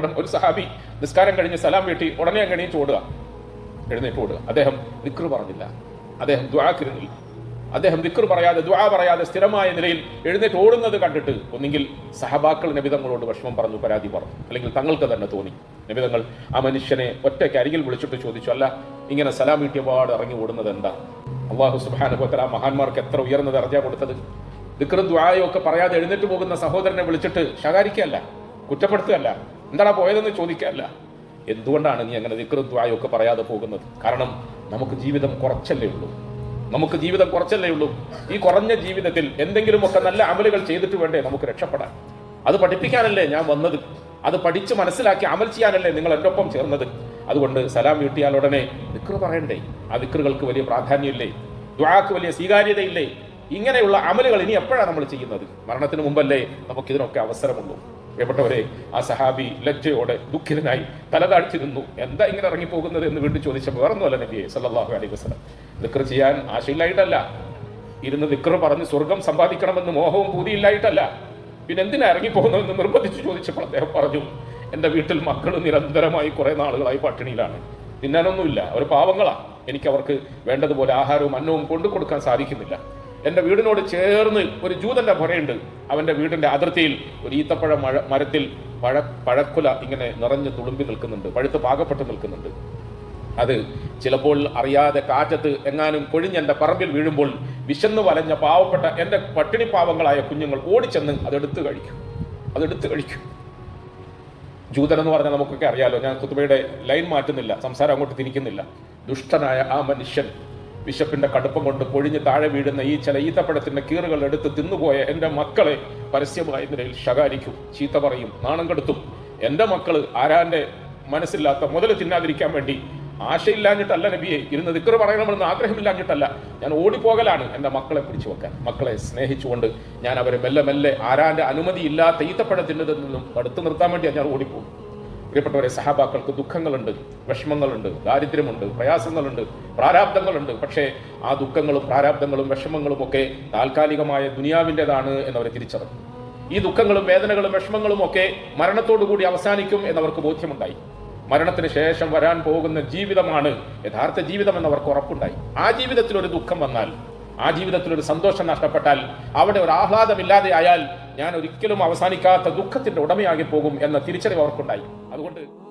ഒരു സഹാബി നിസ്കാരം കഴിഞ്ഞ് സലാം വീട്ടി ഉടനെ അങ്ങ് ഓടുക. എഴുന്നേറ്റ് ഓടുക. അദ്ദേഹം ദിക്ർ പറഞ്ഞില്ല. അദ്ദേഹം ദ്വാക്കിരുന്നില്ല അദ്ദേഹം ദിക്ർ പറയാതെ ദ്വാ പറയാതെ സ്ഥിരമായ നിലയിൽ എഴുന്നേറ്റ് ഓടുന്നത് കണ്ടിട്ട് ഒന്നെങ്കിൽ സഹബാക്കൾ നബിതങ്ങളോട് വിഷമം പറഞ്ഞു പരാതി പറഞ്ഞു. അല്ലെങ്കിൽ തങ്ങൾക്ക് തന്നെ തോന്നി. നബിതങ്ങൾ ആ മനുഷ്യനെ ഒറ്റയ്ക്ക് അരികിൽ വിളിച്ചിട്ട് ചോദിച്ചു അല്ല ഇങ്ങനെ സലാം വീട്ടി പാട് ഇറങ്ങി ഓടുന്നത് എന്താ? അള്ളാഹു സുബാനുഭവത്തിൽ ആ മഹാന്മാർക്ക് എത്ര ഉയർന്ന ദർജ കൊടുത്തത്? ദിക്റും ദ്വായോ ഒക്കെ പറയാതെ എഴുന്നേറ്റ് പോകുന്ന സഹോദരനെ വിളിച്ചിട്ട് ശകാരിക്കല്ല കുറ്റപ്പെടുത്തുകയല്ല. എന്താണ് പോയതെന്ന് ചോദിക്കല്ല എന്തുകൊണ്ടാണ് നീ അങ്ങനെ ദിക്റും ദ്വായോ ഒക്കെ പറയാതെ പോകുന്നത്? കാരണം നമുക്ക് ജീവിതം കുറച്ചല്ലേ ഉള്ളൂ. നമുക്ക് ജീവിതം കുറച്ചല്ലേ ഉള്ളൂ. ഈ കുറഞ്ഞ ജീവിതത്തിൽ എന്തെങ്കിലുമൊക്കെ നല്ല അമലുകൾ ചെയ്തിട്ട് വേണ്ടേ നമുക്ക് രക്ഷപ്പെടാൻ? അത് പഠിപ്പിക്കാനല്ലേ ഞാൻ വന്നത്? അത് പഠിച്ച് മനസ്സിലാക്കി അമൽ ചെയ്യാനല്ലേ നിങ്ങൾ എന്റെ ഒപ്പം ചേർന്നത്? അതുകൊണ്ട് സലാം വീട്ടിയാൽ ഉടനെ ദിക്ർ പറയണ്ടേ? ആ ദിക്റുകൾക്ക് വലിയ പ്രാധാന്യമില്ലേ? ദ്വാക്ക് വലിയ സ്വീകാര്യതയില്ലേ? ഇങ്ങനെയുള്ള അമലുകൾ ഇനി എപ്പോഴാണ് നമ്മൾ ചെയ്യുന്നത്? മരണത്തിന് മുമ്പല്ലേ നമുക്കിതിനൊക്കെ അവസരമുള്ളൂ. പ്രിയപ്പെട്ടവരെ ആ സഹാബി ലജ്ജയോടെ ദുഃഖിതനായി തലതാഴ്ത്തിരുന്നു എന്താ ഇങ്ങനെ ഇറങ്ങിപ്പോകുന്നത് എന്ന് വീണ്ടും ചോദിച്ചപ്പോൾ വേറൊന്നുമല്ല നബിയെ സല്ലാഹു അലൈഹി വസ്ലം ദിക്കർ ചെയ്യാൻ ആശയില്ലായിട്ടല്ല. ഇരുന്ന് ദിക്കർ പറഞ്ഞ് സ്വർഗം സമ്പാദിക്കണമെന്ന് മോഹവും പൂതിയില്ലായിട്ടല്ല. പിന്നെ എന്തിനാ ഇറങ്ങിപ്പോകുന്നതെന്ന് നിർബന്ധിച്ച് ചോദിച്ചപ്പോൾ അദ്ദേഹം പറഞ്ഞു എന്റെ വീട്ടിൽ മക്കൾ നിരന്തരമായി കുറെ നാളുകളായി പട്ടിണിയിലാണ്. തിന്നാനൊന്നുമില്ല. അവർ പാവങ്ങളാ. എനിക്ക് അവർക്ക് വേണ്ടതുപോലെ ആഹാരവും അന്നവും കൊണ്ടു കൊടുക്കാൻ സാധിക്കുന്നില്ല. എന്റെ വീടിനോട് ചേർന്ന് ഒരു ജൂതന്റെ പുരയുണ്ട്. അവന്റെ വീടിന്റെ അതിർത്തിയിൽ ഒരു ഈത്തപ്പഴ മഴ മരത്തിൽ പഴ പഴക്കുല ഇങ്ങനെ നിറഞ്ഞ് തുളുമ്പി നിൽക്കുന്നുണ്ട്. പഴുത്ത് പാകപ്പെട്ട് നിൽക്കുന്നുണ്ട്. അത് ചിലപ്പോൾ അറിയാതെ കാറ്റത്ത് എങ്ങാനും കൊഴിഞ്ഞ് എന്റെ പറമ്പിൽ വീഴുമ്പോൾ വിശന്ന് വലഞ്ഞ പാവപ്പെട്ട എന്റെ പട്ടിണി പാവങ്ങളായ കുഞ്ഞുങ്ങൾ ഓടിച്ചെന്ന് അതെടുത്ത് കഴിക്കും. അതെടുത്ത് കഴിക്കും. ജൂതൻ എന്ന് പറഞ്ഞാൽ നമുക്കൊക്കെ അറിയാലോ ഞാൻ കുത്തുബയുടെ ലൈൻ മാറ്റുന്നില്ല സംസാരം അങ്ങോട്ട് തിരിക്കുന്നില്ല. ദുഷ്ടനായ ആ മനുഷ്യൻ വിശപ്പിന്റെ കടുപ്പം കൊണ്ട് പൊഴിഞ്ഞ് താഴെ വീഴുന്ന ഈ ചില ഈത്തപ്പഴത്തിന്റെ കീറുകൾ എടുത്ത് തിന്നുപോയ എന്റെ മക്കളെ പരസ്യമായ നിലയിൽ ശകാരിക്കും ചീത്ത പറയും നാണം കെടുത്തും. എന്റെ മക്കൾ ആരാന്റെ മനസ്സില്ലാത്ത മുതൽ തിന്നാതിരിക്കാൻ വേണ്ടി ആശയില്ലാഞ്ഞിട്ടല്ല നബിയെ ഇരുന്ന് ദിക്കർ പറയണമെന്ന് ആഗ്രഹമില്ലാഞ്ഞിട്ടല്ല. ഞാൻ ഓടിപ്പോകലാണ് എന്റെ മക്കളെ പിടിച്ചു വെക്കാൻ. മക്കളെ സ്നേഹിച്ചുകൊണ്ട് ഞാൻ അവരെ മെല്ലെ മെല്ലെ ആരാന്റെ അനുമതി ഇല്ലാത്ത ഈത്തപ്പഴത്തിന്റെ നിന്നും തടുത്തു നിർത്താൻ വേണ്ടിയാണ് ഞാൻ ഓടിപ്പോകും പ്രിയപ്പെട്ടവരെ സഹാബാക്കൾക്ക് ദുഃഖങ്ങളുണ്ട് വിഷമങ്ങളുണ്ട് ദാരിദ്ര്യമുണ്ട് പ്രയാസങ്ങളുണ്ട് പ്രാരാബ്ദങ്ങളുണ്ട്. പക്ഷേ ആ ദുഃഖങ്ങളും പ്രാരാബ്ദങ്ങളും വിഷമങ്ങളും ഒക്കെ താൽക്കാലികമായ ദുനിയാവിന്റെതാണ് എന്നവർ തിരിച്ചറിഞ്ഞു. ഈ ദുഃഖങ്ങളും വേദനകളും വിഷമങ്ങളും ഒക്കെ മരണത്തോടുകൂടി അവസാനിക്കും എന്നവർക്ക് ബോധ്യമുണ്ടായി. മരണത്തിന് ശേഷം വരാൻ പോകുന്ന ജീവിതമാണ് യഥാർത്ഥ ജീവിതം എന്നവർക്ക് ഉറപ്പുണ്ടായി. ആ ജീവിതത്തിൽ ഒരു ദുഃഖം വന്നാൽ ആ ജീവിതത്തിൽ ഒരു സന്തോഷം നഷ്ടപ്പെട്ടാൽ അവിടെ ഒരു ആഹ്ലാദമില്ലാതെ ആയാൽ ഞാൻ ഒരിക്കലും അവസാനിക്കാത്ത ദുഃഖത്തിന്റെ ഉടമയാകി പോകും എന്ന തിരിച്ചറിവ് അവർക്കുണ്ടായി. അതുകൊണ്ട്